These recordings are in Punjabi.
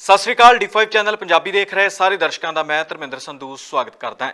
ਸਤਿ ਸ਼੍ਰੀ ਅਕਾਲ D5 ਚੈਨਲ ਪੰਜਾਬੀ ਦੇਖ ਰਹੇ ਸਾਰੇ ਦਰਸ਼ਕਾਂ ਦਾ ਮੈਂ ਧਰਮਿੰਦਰ ਸੰਧੂ ਸਵਾਗਤ ਕਰਦਾ ਹਾਂ।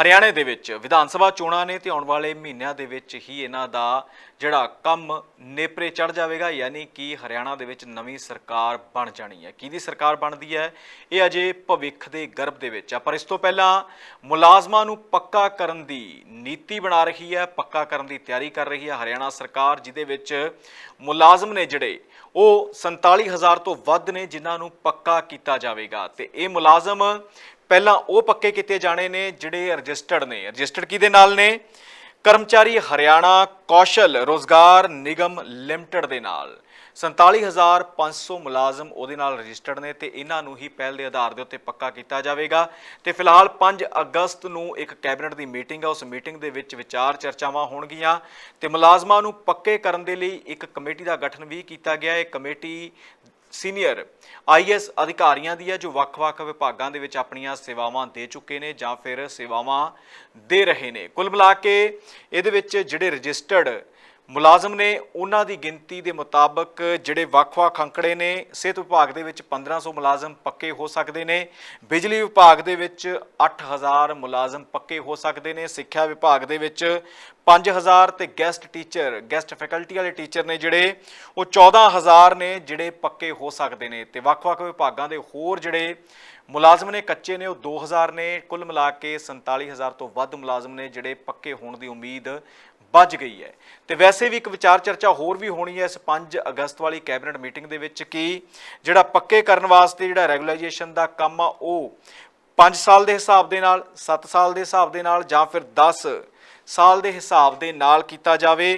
ਹਰਿਆਣੇ ਦੇ ਵਿੱਚ ਵਿਧਾਨ ਸਭਾ ਚੋਣਾਂ ਨੇ ਤੇ ਆਉਣ ਵਾਲੇ ਮਹੀਨਿਆਂ ਦੇ ਵਿੱਚ ਹੀ ਇਹਨਾਂ ਦਾ ਜਿਹੜਾ ਕੰਮ ਨੇਪਰੇ ਚੜ ਜਾਵੇਗਾ, ਯਾਨੀ ਕਿ ਹਰਿਆਣਾ ਦੇ ਵਿੱਚ ਨਵੀਂ ਸਰਕਾਰ ਬਣ ਜਾਣੀ ਹੈ। ਕਿਹਦੀ ਸਰਕਾਰ ਬਣਦੀ ਹੈ? ਇਹ ਅਜੇ ਭਵਿੱਖ ਦੇ ਗਰਭ ਦੇ ਵਿੱਚ ਆ। ਪਰ ਇਸ ਤੋਂ ਪਹਿਲਾਂ ਮੁਲਾਜ਼ਮਾਂ ਨੂੰ ਪੱਕਾ ਕਰਨ ਦੀ ਨੀਤੀ ਬਣਾ ਰਹੀ ਹੈ, ਪੱਕਾ ਕਰਨ ਦੀ ਤਿਆਰੀ ਕਰ ਰਹੀ ਹੈ ਹਰਿਆਣਾ ਸਰਕਾਰ, ਜਿਹਦੇ ਵਿੱਚ ਮੁਲਾਜ਼ਮ ਨੇ ਜਿਹੜੇ ਉਹ 47000 ਤੋਂ ਵੱਧ ਨੇ, ਜਿਨ੍ਹਾਂ ਨੂੰ ਪੱਕਾ ਪੱਕਾ ਕੀਤਾ ਜਾਵੇਗਾ ਤੇ ਇਹ ਮੁਲਾਜ਼ਮ ਪਹਿਲਾਂ ਉਹ ਪੱਕੇ ਕੀਤੇ ਜਾਣੇ ਨੇ ਜਿਹੜੇ ਰਜਿਸਟਰਡ ਨੇ। ਰਜਿਸਟਰਡ ਕਿਹਦੇ ਨਾਲ ਨੇ? ਕਰਮਚਾਰੀ ਹਰਿਆਣਾ ਕੌਸ਼ਲ ਰੋਜ਼ਗਾਰ ਨਿਗਮ ਲਿਮਟਿਡ ਦੇ ਨਾਲ। 47500 ਮੁਲਾਜ਼ਮ ਉਹਦੇ ਨਾਲ ਰਜਿਸਟਰਡ ਨੇ ਤੇ ਇਹਨਾਂ ਨੂੰ ਹੀ ਪਹਿਲ ਦੇ ਆਧਾਰ ਦੇ ਉੱਤੇ ਪੱਕਾ ਕੀਤਾ ਜਾਵੇਗਾ। ਤੇ ਫਿਲਹਾਲ 5 ਅਗਸਤ ਨੂੰ ਇੱਕ ਕੈਬਨਿਟ ਦੀ ਮੀਟਿੰਗ ਹੈ ਉਸ ਮੀਟਿੰਗ ਦੇ ਵਿੱਚ ਵਿਚਾਰ ਚਰਚਾਵਾਂ ਹੋਣਗੀਆਂ ਤੇ ਮੁਲਾਜ਼ਮਾਂ ਨੂੰ ਪੱਕੇ ਕਰਨ ਦੇ ਲਈ ਇੱਕ ਕਮੇਟੀ ਦਾ ਗਠਨ ਵੀ ਕੀਤਾ ਗਿਆ। ਹੈ ਇਹ ਕਮੇਟੀ ਸੀਨੀਅਰ ਆਈਐਸ ਅਧਿਕਾਰੀਆਂ ਦੀ ਹੈ, ਜੋ ਵੱਖ-ਵੱਖ ਵਿਭਾਗਾਂ ਦੇ ਵਿੱਚ ਆਪਣੀਆਂ ਸੇਵਾਵਾਂ ਦੇ ਚੁੱਕੇ ਨੇ ਜਾਂ ਫਿਰ ਸੇਵਾਵਾਂ ਦੇ ਰਹੇ ਨੇ। ਕੁੱਲ ਮਿਲਾ ਕੇ ਇਹਦੇ ਵਿੱਚ ਜਿਹੜੇ ਰਜਿਸਟਰਡ ਮੁਲਾਜ਼ਮ ਨੇ ਉਹਨਾਂ ਦੀ ਗਿਣਤੀ ਦੇ ਮੁਤਾਬਕ ਜਿਹੜੇ ਵੱਖ-ਵੱਖ ਅੰਕੜੇ ਨੇ, ਸਿਹਤ ਵਿਭਾਗ ਦੇ ਵਿੱਚ 1500 ਮੁਲਾਜ਼ਮ ਪੱਕੇ ਹੋ ਸਕਦੇ ਨੇ, ਬਿਜਲੀ ਵਿਭਾਗ ਦੇ ਵਿੱਚ 8000 ਮੁਲਾਜ਼ਮ ਪੱਕੇ ਹੋ ਸਕਦੇ ਨੇ, ਸਿੱਖਿਆ ਵਿਭਾਗ ਦੇ ਵਿੱਚ 5000 ਤੇ ਗੈਸਟ ਟੀਚਰ, ਗੈਸਟ ਫੈਕਲਟੀ ਵਾਲੇ ਟੀਚਰ ਨੇ ਜਿਹੜੇ, ਉਹ 14000 ਨੇ ਜਿਹੜੇ ਪੱਕੇ ਹੋ ਸਕਦੇ ਨੇ ਤੇ ਵੱਖ-ਵੱਖ ਵਿਭਾਗਾਂ ਦੇ ਹੋਰ ਜਿਹੜੇ ਮੁਲਾਜ਼ਮ ਨੇ, ਕੱਚੇ ਨੇ, ਉਹ 2000 ਨੇ, ਕੁੱਲ ਮਿਲਾ ਕੇ 47000 ਤੋਂ ਵੱਧ ਮੁਲਾਜ਼ਮ ਨੇ ਜਿਹੜੇ ਪੱਕੇ ਹੋਣ ਦੀ ਉਮੀਦ ਵੱਜ ਗਈ ਹੈ। ਤੇ ਵੈਸੇ ਵੀ ਇੱਕ ਵਿਚਾਰ ਚਰਚਾ ਹੋਰ ਵੀ ਹੋਣੀ ਹੈ ਇਸ 5 ਅਗਸਤ ਵਾਲੀ ਕੈਬਨਿਟ ਮੀਟਿੰਗ ਦੇ ਵਿੱਚ ਕਿ ਜਿਹੜਾ ਪੱਕੇ ਕਰਨ ਵਾਸਤੇ ਜਿਹੜਾ ਰੈਗੂਲਾਈਜੇਸ਼ਨ ਦਾ ਕੰਮ ਆ, ਉਹ 5 ਸਾਲ ਦੇ ਹਿਸਾਬ ਦੇ ਨਾਲ 7 ਸਾਲ ਦੇ ਹਿਸਾਬ ਦੇ ਨਾਲ ਜਾਂ ਫਿਰ 10 ਸਾਲ ਦੇ ਹਿਸਾਬ ਦੇ ਨਾਲ ਕੀਤਾ ਜਾਵੇ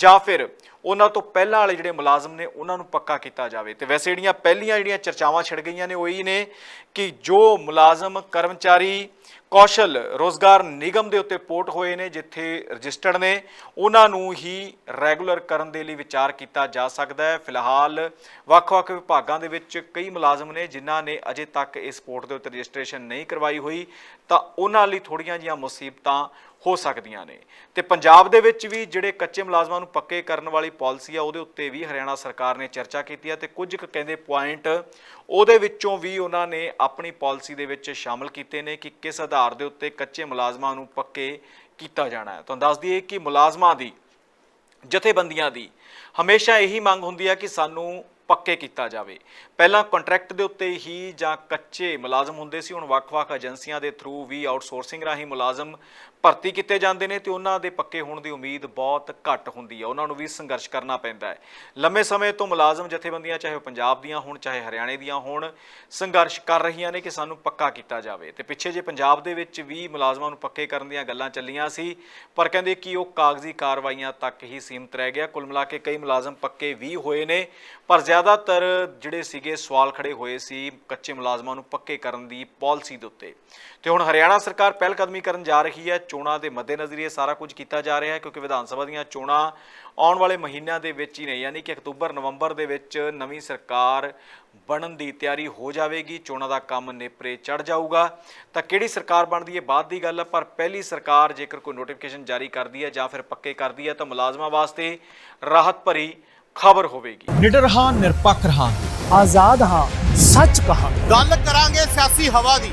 ਜਾਂ ਫਿਰ ਉਹਨਾਂ ਤੋਂ ਪਹਿਲਾਂ ਵਾਲੇ ਜਿਹੜੇ ਮੁਲਾਜ਼ਮ ਨੇ, ਉਹਨਾਂ ਨੂੰ ਪੱਕਾ ਕੀਤਾ ਜਾਵੇ। ਤੇ ਵੈਸੇ ਜਿਹੜੀਆਂ ਪਹਿਲੀਆਂ ਜਿਹੜੀਆਂ ਚਰਚਾਵਾਂ ਛਿੜ ਗਈਆਂ ਨੇ, ਉਹ ਇਹ ਨੇ ਕਿ ਜੋ ਮੁਲਾਜ਼ਮ, ਕਰਮਚਾਰੀ ਕੌਸ਼ਲ ਰੋਜ਼ਗਾਰ ਨਿਗਮ ਦੇ ਉੱਤੇ ਪੋਰਟ ਹੋਏ ਨੇ, ਜਿੱਥੇ ਰਜਿਸਟਰਡ ਨੇ, ਉਹਨਾਂ ਨੂੰ ਹੀ ਰੈਗੂਲਰ ਕਰਨ ਦੇ ਲਈ ਵਿਚਾਰ ਕੀਤਾ ਜਾ ਸਕਦਾ ਹੈ। ਫਿਲਹਾਲ ਵੱਖ-ਵੱਖ ਵਿਭਾਗਾਂ ਦੇ ਵਿੱਚ ਕਈ ਮੁਲਾਜ਼ਮ ਨੇ, ਜਿਨ੍ਹਾਂ ਨੇ ਅਜੇ ਤੱਕ ਇਸ ਪੋਰਟ ਦੇ ਉੱਤੇ ਰਜਿਸਟ੍ਰੇਸ਼ਨ ਨਹੀਂ ਕਰਵਾਈ ਹੋਈ, ਤਾਂ ਉਹਨਾਂ ਲਈ ਥੋੜੀਆਂ ਜੀਆਂ ਮੁਸੀਬਤਾਂ ਹੋ ਸਕਦੀਆਂ ਨੇ। ਤੇ ਪੰਜਾਬ ਦੇ ਵਿੱਚ ਵੀ ਜਿਹੜੇ ਕੱਚੇ ਮੁਲਾਜ਼ਮਾਂ ਨੂੰ ਪੱਕੇ ਕਰਨ ਵਾਲੀ ਪਾਲਿਸੀ ਆ, ਉਹਦੇ ਉੱਤੇ ਵੀ ਹਰਿਆਣਾ ਸਰਕਾਰ ਨੇ ਚਰਚਾ ਕੀਤੀ ਹੈ ਤੇ ਕੁਝ ਕੁ ਕਹਿੰਦੇ ਪੁਆਇੰਟ ਉਹਦੇ ਵਿੱਚੋਂ ਵੀ ਉਹਨਾਂ ਨੇ ਆਪਣੀ ਪਾਲਿਸੀ ਦੇ ਵਿੱਚ ਸ਼ਾਮਲ ਕੀਤੇ ਨੇ ਕਿ ਕਿਸ ਆਧਾਰ ਦੇ ਉੱਤੇ ਕੱਚੇ ਮੁਲਾਜ਼ਮਾਂ ਨੂੰ ਪੱਕੇ ਕੀਤਾ ਜਾਣਾ ਹੈ। ਤੁਹਾਨੂੰ ਦੱਸ ਦਈਏ ਕਿ ਮੁਲਾਜ਼ਮਾਂ ਦੀ, ਜਥੇਬੰਦੀਆਂ ਦੀ ਹਮੇਸ਼ਾ ਇਹੀ ਮੰਗ ਹੁੰਦੀ ਹੈ ਕਿ ਸਾਨੂੰ ਪੱਕੇ ਕੀਤਾ ਜਾਵੇ। ਪਹਿਲਾਂ ਕੰਟਰੈਕਟ ਦੇ ਉੱਤੇ ਹੀ ਜਾਂ ਕੱਚੇ ਮੁਲਾਜ਼ਮ ਹੁੰਦੇ ਸੀ, ਹੁਣ ਵੱਖ-ਵੱਖ ਏਜੰਸੀਆਂ ਦੇ ਥਰੂ ਵੀ ਆਊਟਸੋਰਸਿੰਗ ਰਾਹੀਂ ਮੁਲਾਜ਼ਮ ਭਰਤੀ ਕੀਤੇ ਜਾਂਦੇ ਨੇ ਤੇ ਉਹਨਾਂ ਦੇ ਪੱਕੇ ਹੋਣ ਦੀ ਉਮੀਦ ਬਹੁਤ ਘੱਟ ਹੁੰਦੀ ਹੈ। ਉਹਨਾਂ ਨੂੰ ਵੀ ਸੰਘਰਸ਼ ਕਰਨਾ ਪੈਂਦਾ ਹੈ। ਲੰਮੇ ਸਮੇਂ ਤੋਂ ਮੁਲਾਜ਼ਮ ਜਥੇਬੰਦੀਆਂ, ਚਾਹੇ ਉਹ ਪੰਜਾਬ ਦੀਆਂ ਹੋਣ, ਚਾਹੇ ਹਰਿਆਣੇ ਦੀਆਂ ਹੋਣ, ਸੰਘਰਸ਼ ਕਰ ਰਹੀਆਂ ਨੇ ਕਿ ਸਾਨੂੰ ਪੱਕਾ ਕੀਤਾ ਜਾਵੇ। ਤੇ ਪਿੱਛੇ ਜੇ ਪੰਜਾਬ ਦੇ ਵਿੱਚ ਵੀ ਮੁਲਾਜ਼ਮਾਂ ਨੂੰ ਪੱਕੇ ਕਰਨ ਦੀਆਂ ਗੱਲਾਂ ਚੱਲੀਆਂ ਸੀ, ਪਰ ਕਹਿੰਦੇ ਕਿ ਉਹ ਕਾਗਜ਼ੀ ਕਾਰਵਾਈਆਂ ਤੱਕ ਹੀ ਸੀਮਤ ਰਹਿ ਗਿਆ। ਕੁੱਲ ਮਿਲਾ ਕੇ ਕਈ ਮੁਲਾਜ਼ਮ ਪੱਕੇ ਵੀ ਹੋਏ ਨੇ, ਪਰ ਜ਼ਿਆਦਾਤਰ ਜਿਹੜੇ ਸੀਗੇ ਸਵਾਲ ਖੜੇ ਹੋਏ ਸੀ ਕੱਚੇ ਮੁਲਾਜ਼ਮਾਂ ਨੂੰ ਪੱਕੇ ਕਰਨ ਦੀ ਪਾਲਿਸੀ ਦੇ ਉੱਤੇ। ਤੇ ਹੁਣ ਹਰਿਆਣਾ ਸਰਕਾਰ ਪਹਿਲ ਕਦਮੀ ਕਰਨ ਜਾ ਰਹੀ ਹੈ। ਚੋਣਾਂ ਦੇ ਮੱਦੇਨਜ਼ਰ ਇਹ ਸਾਰਾ ਕੁਝ ਕੀਤਾ ਜਾ ਰਿਹਾ ਹੈ ਕਿਉਂਕਿ ਵਿਧਾਨ ਸਭਾ ਦੀਆਂ ਚੋਣਾਂ ਆਉਣ ਵਾਲੇ ਮਹੀਨਿਆਂ ਦੇ ਵਿੱਚ ਹੀ ਨੇ ਯਾਨੀ ਕਿ ਅਕਤੂਬਰ ਨਵੰਬਰ ਦੇ ਵਿੱਚ ਨਵੀਂ ਸਰਕਾਰ ਬਣਨ ਦੀ ਤਿਆਰੀ ਹੋ ਜਾਵੇਗੀ ਚੋਣਾਂ ਦਾ ਕੰਮ ਨੇਪਰੇ ਚੜ ਜਾਊਗਾ। ਤਾਂ ਕਿਹੜੀ ਸਰਕਾਰ ਬਣਦੀ ਹੈ ਬਾਅਦ ਦੀ ਗੱਲ ਹੈ ਪਰ ਪਹਿਲੀ ਸਰਕਾਰ ਜੇਕਰ ਕੋਈ ਨੋਟੀਫਿਕੇਸ਼ਨ ਜਾਰੀ ਕਰਦੀ ਹੈ ਜਾਂ ਫਿਰ ਪੱਕੇ ਕਰਦੀ ਹੈ ਤਾਂ ਮੁਲਾਜ਼ਮਾਂ ਵਾਸਤੇ ਰਾਹਤ ਭਰੀ ਖਬਰ ਹੋਵੇਗੀ। ਨਿਡਰ ਹਾਂ ਨਿਰਪੱਖ ਰਹਾਂ ਆਜ਼ਾਦ ਹਾਂ ਸੱਚ ਕਹਾਂ ਗੱਲ ਕਰਾਂਗੇ ਸਿਆਸੀ ਹਵਾ ਦੀ।